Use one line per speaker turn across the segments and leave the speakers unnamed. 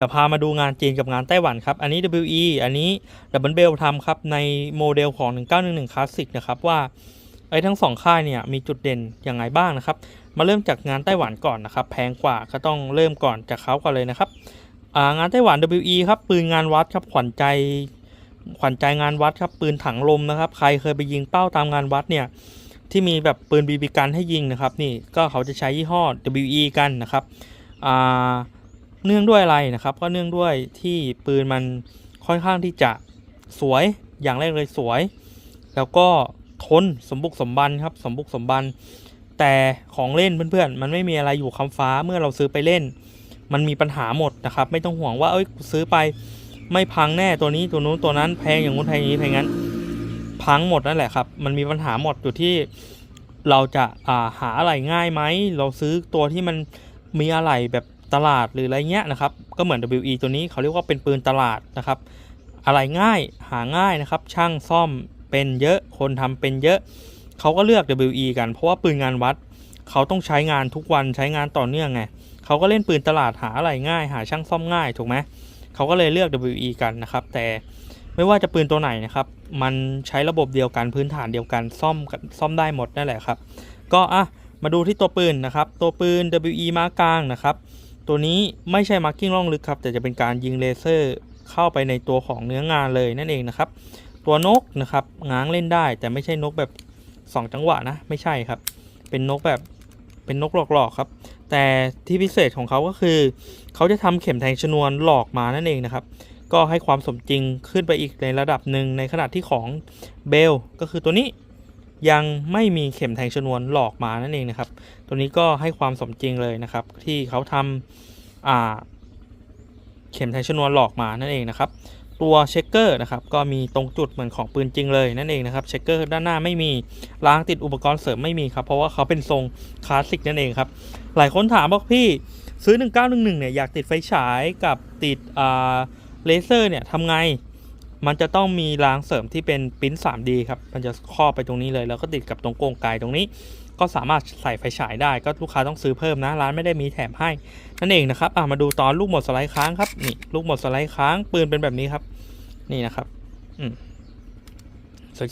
เดี๋ยวพามาดูงานจีนกับงานไต้หวันครับ อันนี้ WE อันนี้ Double Bell ทำครับ ในโมเดลของ 1911 Classic นะครับว่าไอ้ทั้งสองค่ายเนี่ยมีจุดเด่นยังไงบ้างนะครับ มาเริ่มจากงานไต้หวันก่อนนะครับ แพงกว่าก็ต้องเริ่มก่อนจากเขาก่อนเลยนะครับางานไต้หวัน WE ครับปืนงานวัดครับขวัญใจขวัญใจงานวัดครับปืนถังลมนะครับใครเคยไปยิงเป้าตามงานวัดเนี่ยที่มีแบบปืนบีบีกันให้ยิงนะครับนี่ก็เขาจะใช้ยี่ห้อ WE กันนะครับอ่า เนื่องด้วยอะไรนะครับ ก็เนื่องด้วยที่ปืนมันค่อนข้างที่จะสวยอย่างแรกเลยสวย แล้วก็ทนสมบุกสมบันครับสมบุกสมบัน แต่ของเล่นเพื่อนๆ มันไม่มีอะไรอยู่คำฟ้าเมื่อเราซื้อไปเล่น มันมีปัญหาหมดนะครับ ไม่ต้องห่วงว่าเอ้ยซื้อไปไม่พังแน่ตัวนี้ตัวนู้นตัวนั้นแพงอย่างงู้นแพงอย่างนี้แพงงั้น พังหมดนั่นแหละครับ มันมีปัญหาหมดอยู่ที่เราจะาหาอะไรง่ายไหมเราซื้อตัวที่มันมีอะไรแบบ ตลาดหรืออะไรเงี้ยนะครับ ก็เหมือน WE ตัวนี้เขาเรียกว่าเป็นปืนตลาดนะครับ อะไรง่ายหาง่ายนะครับ ช่างซ่อมเป็นเยอะคนทำเป็นเยอะเขาก็เลือก WE กันเพราะว่าปืนงานวัดเขาต้องใช้งานทุกวันใช้งานต่อเนื่องไงเขาก็เล่นปืนตลาดหาอะไรง่าย หาช่างซ่อมง่ายถูกไหมเขาก็เลยเลือก WE กันนะครับ แต่ไม่ว่าจะปืนตัวไหนนะครับ มันใช้ระบบเดียวกันพื้นฐานเดียวกันซ่อมซ่อมได้หมดนั่นแหละครับ ก็อะมาดูที่ตัวปืนนะครับ ตัวปืน WE ม้ากลางนะครับ ตัวนี้ไม่ใช่มาร์กิ้งล่องลึกครับ แต่จะเป็นการยิงเลเซอร์เข้าไปในตัวของเนื้องานเลยนั่นเองนะครับ ตัวนกนะครับง้างเล่นได้ แต่ไม่ใช่นกแบบ 2 จังหวะนะ ไม่ใช่ครับ เป็นนกแบบเป็นนกหลอกๆครับ แต่ที่พิเศษของเขาก็คือ เขาจะทำเข็มแทงชนวนหลอกมานั่นเองนะครับ ก็ให้ความสมจริงขึ้นไปอีกในระดับหนึ่งในขณะที่ของเบลก็คือตัวนี้ ยังไม่มีเข็มแทงชนวนหลอกมานั่นเองนะครับ ตัวนี้ก็ให้ความสมจริงเลยนะครับ ที่เขาทำาเข็มแทงชนวนหลอกมานั่นเองนะครับ ตัวเช็คเกอร์นะครับก็มีตรงจุดเหมือนของปืนจริงเลยนั่นเองนะครับเช็คเกอร์ด้านหน้าไม่มีล้างติดอุปกรณ์เสริมไม่มีครับเพราะว่าเขาเป็นทรงคลาสสิกนั่นเองครับหลายคนถามบอกพี่ซื้อ 1911เนี่ยอยากติดไฟฉายกับติดเลเซอร์เนี่ยทำไง มันจะต้องมีรางเสริมที่เป็นปิ้น 3D ครับมันจะครอบไปตรงนี้เลย แล้วก็ติดกับตรงโกงไกตรงนี้ ก็สามารถใส่ไฟฉายได้ก็ลูกค้าต้องซื้อเพิ่มนะร้านไม่ได้มีแถมให้นั่นเองนะครับอะมาดูตอนลูกหมดสไลด์ค้างครับนี่ลูกหมดสไลด์ค้างปืนเป็นแบบนี้ครับ นี่นะครับอืม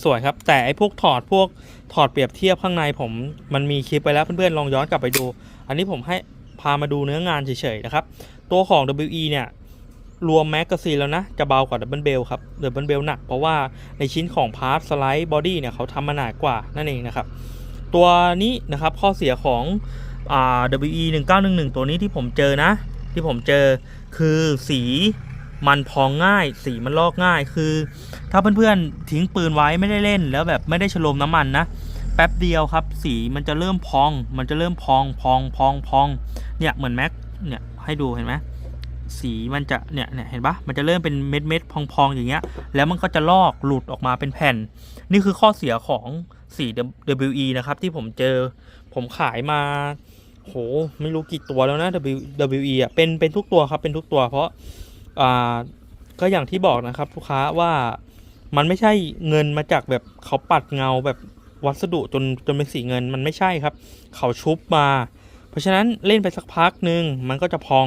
สวยๆครับ แต่ไอ้พวกถอดพวกถอดเปรียบเทียบข้างในผมมันมีคลิปไปแล้วเพื่อนๆลองย้อนกลับไปดู อันนี้ผมให้พามาดูเนื้องานเฉยๆนะครับ ตัวของ WE เนี่ย รวมแมกกาซีนแล้วนะ จะเบากว่าดับเบิลเบลครับดับเบิลเบลหนักเพราะว่าในชิ้นของพาร์ทสไลด์บอดี้เนี่ยเขาทำมาหนากว่านั่นเองนะครับ ตัวนี้นะครับข้อเสียของอ่า WE 1911 ตัวนี้ที่ผมเจอนะ ที่ผมเจอคือสีมันพองง่าย สีมันลอกง่ายคือ ถ้าเพื่อนๆทิ้งปืนไว้ไม่ได้เล่นแล้วแบบไม่ได้ฉโลมน้ำมันนะแป๊บเดียวครับ สีมันจะเริ่มพอง มันจะเริ่มพองพองพองพอง เนี่ยเหมือนแม็กเนี่ยให้ดูเห็นไหม สีมันจะเนี่ยเนี่ยเห็นปะมันจะเริ่มเป็นเม็ดเม็ดพอง ๆ อย่างเงี้ย แล้วมันก็จะลอกหลุดออกมาเป็นแผ่น นี่คือข้อเสียของสี WE นะครับที่ผมเจอผมขายมาโหไม่รู้กี่ตัวแล้วนะ WE อะเป็นเป็นทุกตัวครับเป็นทุกตัว เพราะอ่าก็อย่างที่บอกนะครับลูกค้าว่ามันไม่ใช่เงินมาจากแบบเขาปัดเงาแบบวัสดุจนจนเป็นสีเงินมันไม่ใช่ครับ เขาชุบมา เพราะฉะนั้นเล่นไปสักพักหนึ่งมันก็จะพอง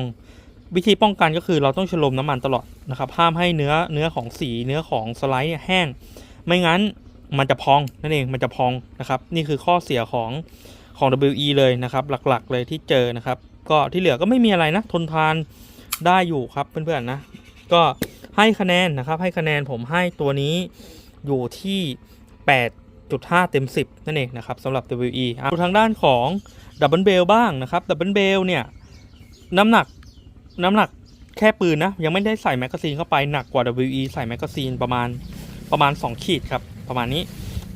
วิธีป้องกันก็คือเราต้องฉโลมน้ำมันตลอดนะครับห้ามให้เนื้อเนื้อของสีเนื้อของสไลด์เนี่ยแห้ง ไม่งั้นมันจะพองนั่นเองมันจะพองนะครับนี่คือข้อเสียของของ WE เลยนะครับ หลักๆเลยที่เจอนะครับ ก็ที่เหลือก็ไม่มีอะไรนะ ทนทานได้อยู่ครับเพื่อนๆนะ ก็ให้คะแนนนะครับ ให้คะแนนผมให้ตัวนี้อยู่ที่ 8.5 เต็ม 10 นั่นเองนะครับสำหรับ WE ดูทางด้านของดับเบิลเบลบ้างนะครับดับเบิลเบลเนี่ยน้ำหนัก น้ำหนักแค่ปืนนะ ยังไม่ได้ใส่แมกกาซีนเข้าไปหนักกว่า WE ใส่แมกกาซีนประมาณประมาณ 2 ขีดครับ ประมาณนี้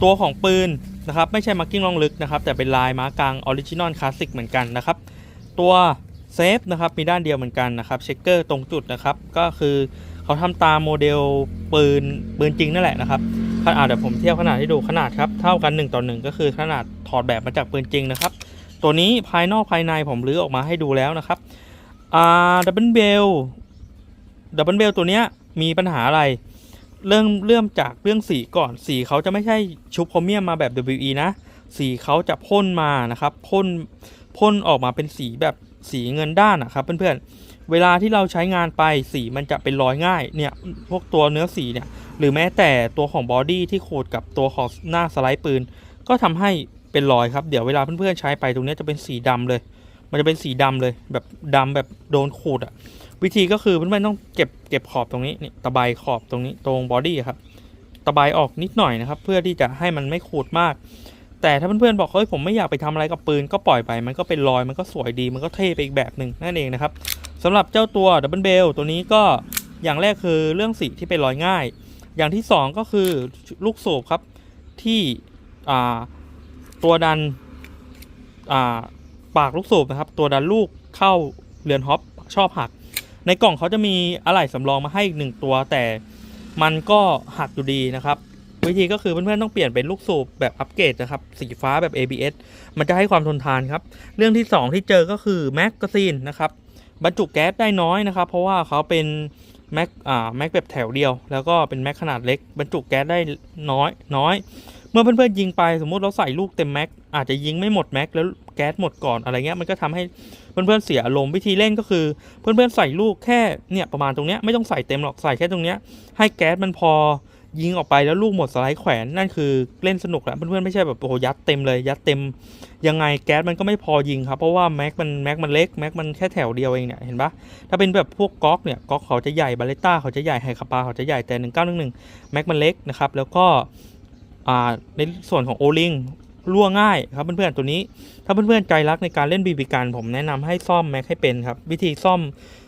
ตัวของปืนนะครับ ไม่ใช่มาร์กิ้งลองลึกนะครับ แต่เป็นลายม้ากลางออริจินอลคลาสสิกเหมือนกันนะครับ ตัวเซฟนะครับมีด้านเดียวเหมือนกันนะครับเช็คเกอร์ตรงจุดนะครับ ก็คือเขาทำตามโมเดลปืนปืนจริงนั่นแหละนะครับขนาดเดี๋ยวผมเทียบขนาดให้ดูขนาดครับเท่ากัน1ต่อ1ก็คือขนาดถอดแบบมาจากปืนจริงนะครับ ตัวนี้ภายนอกภายในผมรื้อออกมาให้ดูแล้วนะครับ อ่าดับเบิลเบลดับเบิลเบลตัวเนี้ยมีปัญหาอะไร เริ่มเริ่มจากเรื่องสีก่อนสีเขาจะไม่ใช่ชุบโครเมียมมาแบบ WE นะ สีเขาจะพ่นมานะครับพ่นพ่นออกมาเป็นสีแบบสีเงินด้านนะครับเพื่อนๆเวลาที่เราใช้งานไปสีมันจะเป็นรอยง่ายเนี่ยพวกตัวเนื้อสีเนี่ยหรือแม้แต่ตัวของบอดี้ที่ขูดกับตัวของหน้าสไลด์ปืน ก็ทำให้เป็นรอยครับ เดี๋ยวเวลาเพื่อนๆใช้ไปตรงนี้จะเป็นสีดำเลย มันจะเป็นสีดำเลยแบบดำแบบโดนขูดอะวิธีก็คือเพื่อนๆต้องเก็บเก็บขอบตรงนี้นี่ตะไบขอบตรงนี้ตรงบอดี้ครับตะไบออกนิดหน่อยนะครับ เพื่อที่จะให้มันไม่ขูดมาก แต่ถ้าเพื่อนๆบอกเฮ้ยผมไม่อยากไปทำอะไรกับปืนก็ปล่อยไป มันก็เป็นรอยมันก็สวยดีมันก็เท่ไปอีกแบบหนึ่งนั่นเองนะครับสำหรับเจ้าตัวดับเบิลเบลตัวนี้ก็อย่างแรกคือเรื่องสีที่เป็นรอยง่าย อย่างที่สองก็คือลูกสูบครับที่ตัวดันอ่า ปากลูกสูบนะครับ ตัวดันลูกเข้าเรือนฮอปชอบหัก ในกล่องเขาจะมีอะไหล่สำรองมาให้อีกหนึ่งตัว แต่มันก็หักอยู่ดีนะครับ วิธีก็คือเพื่อนๆต้องเปลี่ยนเป็นลูกสูบแบบอัปเกรดนะครับ สีฟ้าแบบ ABS มันจะให้ความทนทานครับ เรื่องที่ 2 ที่เจอก็คือแมกกาซีนนะครับบรรจุแก๊สได้น้อยนะครับ เพราะว่าเขาเป็นแม็กอ่าแม็กแบบแถวเดียว แล้วก็เป็นแม็กขนาดเล็ก บรรจุแก๊สได้น้อยน้อย เมื่อเพื่อนๆยิงไปสมมุติเราใส่ลูกเต็มแม็ก อาจจะยิงไม่หมดแม็กแล้วแก๊สหมดก่อนอะไรเงี้ยมันก็ทำให้เพื่อนๆเสียอารมณ์วิธีเล่นก็คือ เพื่อนๆใส่ลูกแค่เนี่ยประมาณตรงเนี้ยไม่ต้องใส่เต็มหรอกใส่แค่ตรงเนี้ยให้แก๊สมันพอยิงออกไปแล้วลูกหมดสไลด์แขวนนั่นคือเล่นสนุกแล้วเพื่อนๆไม่ใช่แบบโอ้โหยัดเต็มเลยยัดเต็มยังไงแก๊สมันก็ไม่พอยิงครับเพราะว่าแม็กมันแม็กมันเล็กแม็กมันแค่แถวเดียวเองเนี่ยเห็นปะถ้าเป็นแบบพวกก๊อกเนี่ยก๊อกเขาจะใหญ่บาเลต้าเขาจะใหญ่ไฮคาปาเขาจะใหญ่แต่1911แม็กมันเล็กนะครับแล้วก็ในส่วนของโอลิง รั่วง่ายครับเพื่อนๆตัวนี้ ถ้าเพื่อนๆใจรักในการเล่นบีบีกันผมแนะนำให้ซ่อมแม็กให้เป็นครับ วิธีซ่อม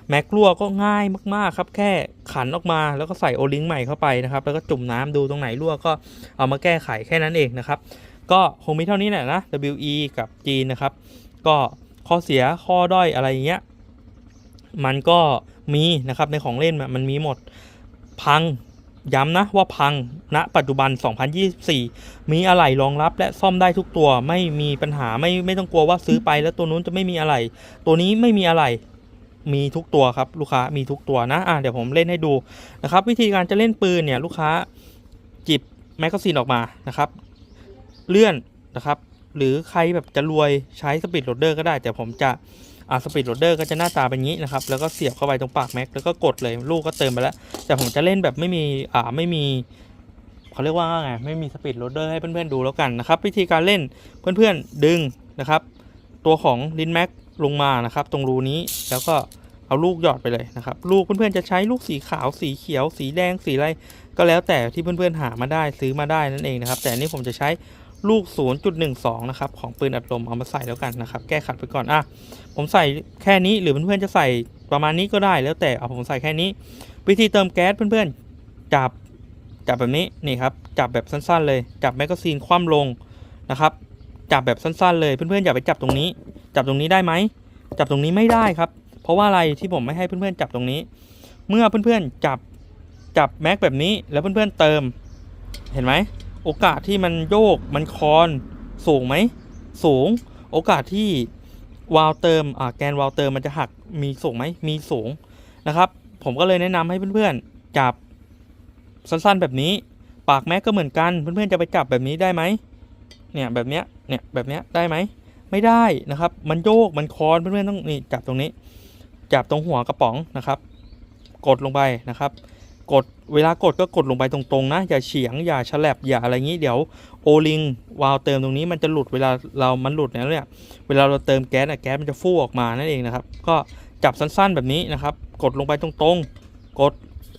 แม็กรั่วก็ง่ายมากๆครับ แค่ขันออกมาแล้วก็ใส่โอลิงใหม่เข้าไปนะครับ แล้วก็จุ่มน้ำดูตรงไหนรั่วก็เอามาแก้ไขแค่นั้นเองนะครับ ก็คงมีเท่านี้แหละนะ WE กับจีนนะครับ ก็ข้อเสียข้อด้อยอะไรอย่างเงี้ยมันก็มีนะครับในของเล่นมันมีหมดพัง ย้ำนะว่าพังณปัจจุบัน 2024 มีอะไหล่รองรับและซ่อมได้ทุกตัว ไม่มีปัญหาไม่ไม่ต้องกลัวว่าซื้อไปแล้วตัวนู้นจะไม่มีอะไหล่ตัวนี้ไม่มีอะไหล่มีทุกตัวครับลูกค้ามีทุกตัวนะอะเดี๋ยวผมเล่นให้ดูนะครับ วิธีการจะเล่นปืนเนี่ยลูกค้าจิบแมกกาซีนออกมานะครับ เลื่อนนะครับ หรือใครแบบจะรวยใช้สปีดโหลดเดอร์ก็ได้แต่ผมจะ อ่าสปีดโหลดเดอร์ก็จะหน้าตาเป็นอย่างนี้นะครับ แล้วก็เสียบเข้าไปตรงปากแม็ก แล้วก็กดเลยลูกก็เติมไปแล้ว แต่ผมจะเล่นแบบไม่มีอ่าไม่มีเขาเรียกว่าไงไม่มีสปีดโหลดเดอร์ให้เพื่อนๆดูแล้วกันนะครับ วิธีการเล่นเพื่อนๆดึงนะครับ ตัวของลินแม็กลงมานะครับ ตรงรูนี้แล้วก็เอาลูกหยอดไปเลยนะครับ ลูกเพื่อนๆจะใช้ลูกสีขาวสีเขียว สีแดงสีอะไรก็แล้วแต่ที่เพื่อนๆหามาได้ซื้อมาได้นั่นเองนะครับ แต่อันนี้ผมจะใช้ ลูก 0.12 นะครับ ของปืนอัดลมเอามาใส่แล้วกันนะครับ แก้ขัดไปก่อนอะผมใส่แค่นี้หรือเพื่อนๆจะใส่ประมาณนี้ก็ได้แล้วแต่เอาผมใส่แค่นี้ วิธีเติมแก๊สเพื่อนๆ จับจับแบบนี้นี่ครับจับแบบสั้นๆ เลยจับแมกกาซีนคว่ำลงนะครับ จับแบบสั้นๆ เลยเพื่อนๆอย่าไปจับตรงนี้ จับตรงนี้ได้ไหมจับตรงนี้ไม่ได้ครับ เพราะว่าอะไรที่ผมไม่ให้เพื่อนๆจับตรงนี้ เมื่อเพื่อนๆจับจับแม็กแบบนี้แล้วเพื่อนๆเติมเห็นไหม โอกาสที่มันโยกมันคอนสูงไหมสูง โอกาสที่วาล์วเติมอ่าแกนวาล์วเติมมันจะหักมีสูงไหมมีสูงนะครับ ผมก็เลยแนะนำให้เพื่อนๆจับสั้นๆแบบนี้ ปากแม็กก็เหมือนกันเพื่อนๆจะไปจับแบบนี้ได้ไหมเนี่ยแบบเนี้ยเนี่ยแบบเนี้ยได้ไหมไม่ได้นะครับ มันโยกมันคอนเพื่อนๆต้องนี่จับตรงนี้ จับตรงหัวกระป๋องนะครับ กดลงไปนะครับ กดเวลากดก็กดลงไปตรงๆนะ อย่าเฉียงอย่าฉลับอย่าอะไรงี้เดี๋ยวโอลิงวาล์วเติมตรงนี้มันจะหลุดเวลาเรามันหลุดเนี่ยเวลาเราเติมแก๊สอะแก๊สมันจะฟู่ออกมานั่นเองนะครับ ก็จับสั้นๆแบบนี้นะครับ กดลงไปตรงๆ กด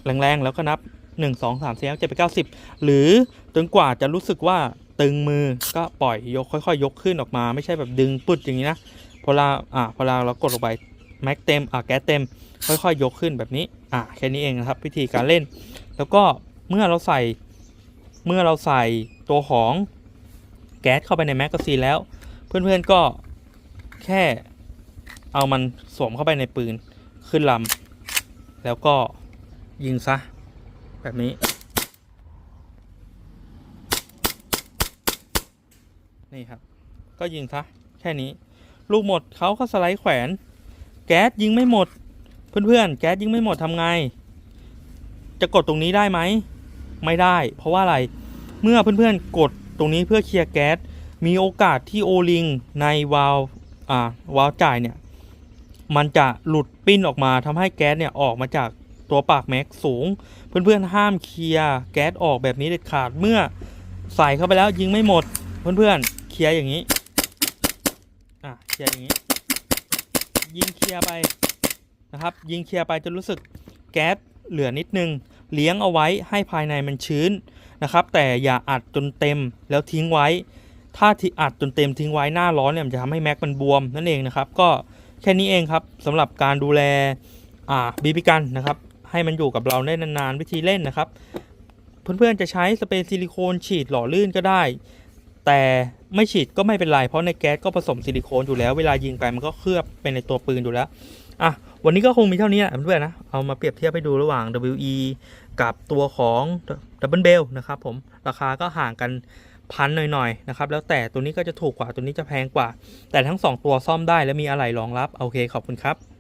แรงๆแล้วก็นับ 1 2 3 4 5 7 8 9 10หรือจนกว่าจะรู้สึกว่าตึงมือก็ปล่อยยกค่อยๆ ยกขึ้นออกมาไม่ใช่แบบดึงปึ๊ดอย่างนี้นะพอเราอ่าพอเราเรากดลงไปแม็กเต็มอ่าแก๊สเต็ม ค่อยๆ ยกขึ้นแบบนี้ อะแค่นี้เองนะครับวิธีการเล่น แล้วก็เมื่อเราใส่เมื่อเราใส่ตัวของแก๊สเข้าไปในแมกกาซีนแล้ว เพื่อนๆก็แค่เอามันสวมเข้าไปในปืนขึ้นลำแล้วก็ยิงซะ แบบนี้ นี่ครับ ก็ยิงซะ แค่นี้ ลูกหมดเขาก็สไลด์แขวน แก๊สยิงไม่หมด เพื่อนๆ แก๊สยิงไม่หมดทำไง จะกดตรงนี้ได้ไหม ไม่ได้ เพราะว่าอะไร เมื่อเพื่อนๆ กดตรงนี้เพื่อเคลียร์แก๊ส มีโอกาสที่โอลิงในวาล์วอ่าวาล์วจ่ายเนี่ย มันจะหลุดปิ้นออกมาทำให้แก๊สเนี่ยออกมาจากตัวปากแม็กสูง เพื่อนๆ ห้ามเคลียร์แก๊สออกแบบนี้เด็ดขาด เมื่อใส่เข้าไปแล้วยิงไม่หมด เพื่อนๆ เคลียร์อย่างนี้ อะ เคลียร์อย่างนี้ ยิงเคลียร์ไป นะครับ ยิงเคลียร์ไปจนรู้สึกแก๊สเหลือนิดนึง เลี้ยงเอาไว้ให้ภายในมันชื้นนะครับ แต่อย่าอัดจนเต็มแล้วทิ้งไว้ ถ้าที่อัดจนเต็มทิ้งไว้หน้าร้อนเนี่ยมันจะทำให้แม็กมันบวมนั่นเองนะครับ ก็แค่นี้เองครับสำหรับการดูแลอ่าบีบีกันนะครับให้มันอยู่กับเราได้นานๆ วิธีเล่นนะครับ เพื่อนๆจะใช้สเปรย์ซิลิโคนฉีดหล่อลื่นก็ได้ แต่ไม่ฉีดก็ไม่เป็นไร เพราะในแก๊สก็ผสมซิลิโคนอยู่แล้ว เวลายิงไปมันก็เคลือบเป็นในตัวปืนอยู่แล้วอะ วันนี้ก็คงมีเท่านี้แหละเพื่อนนะ เอามาเปรียบเทียบให้ดูระหว่าง WE กับตัวของ Double Bell นะครับผม ราคาก็ห่างกันพันหน่อยๆนะครับ แล้วแต่ตัวนี้ก็จะถูกกว่าตัวนี้จะแพงกว่า แต่ทั้ง 2 ตัวซ่อมได้และมีอะไหล่รองรับ โอเค ขอบคุณครับ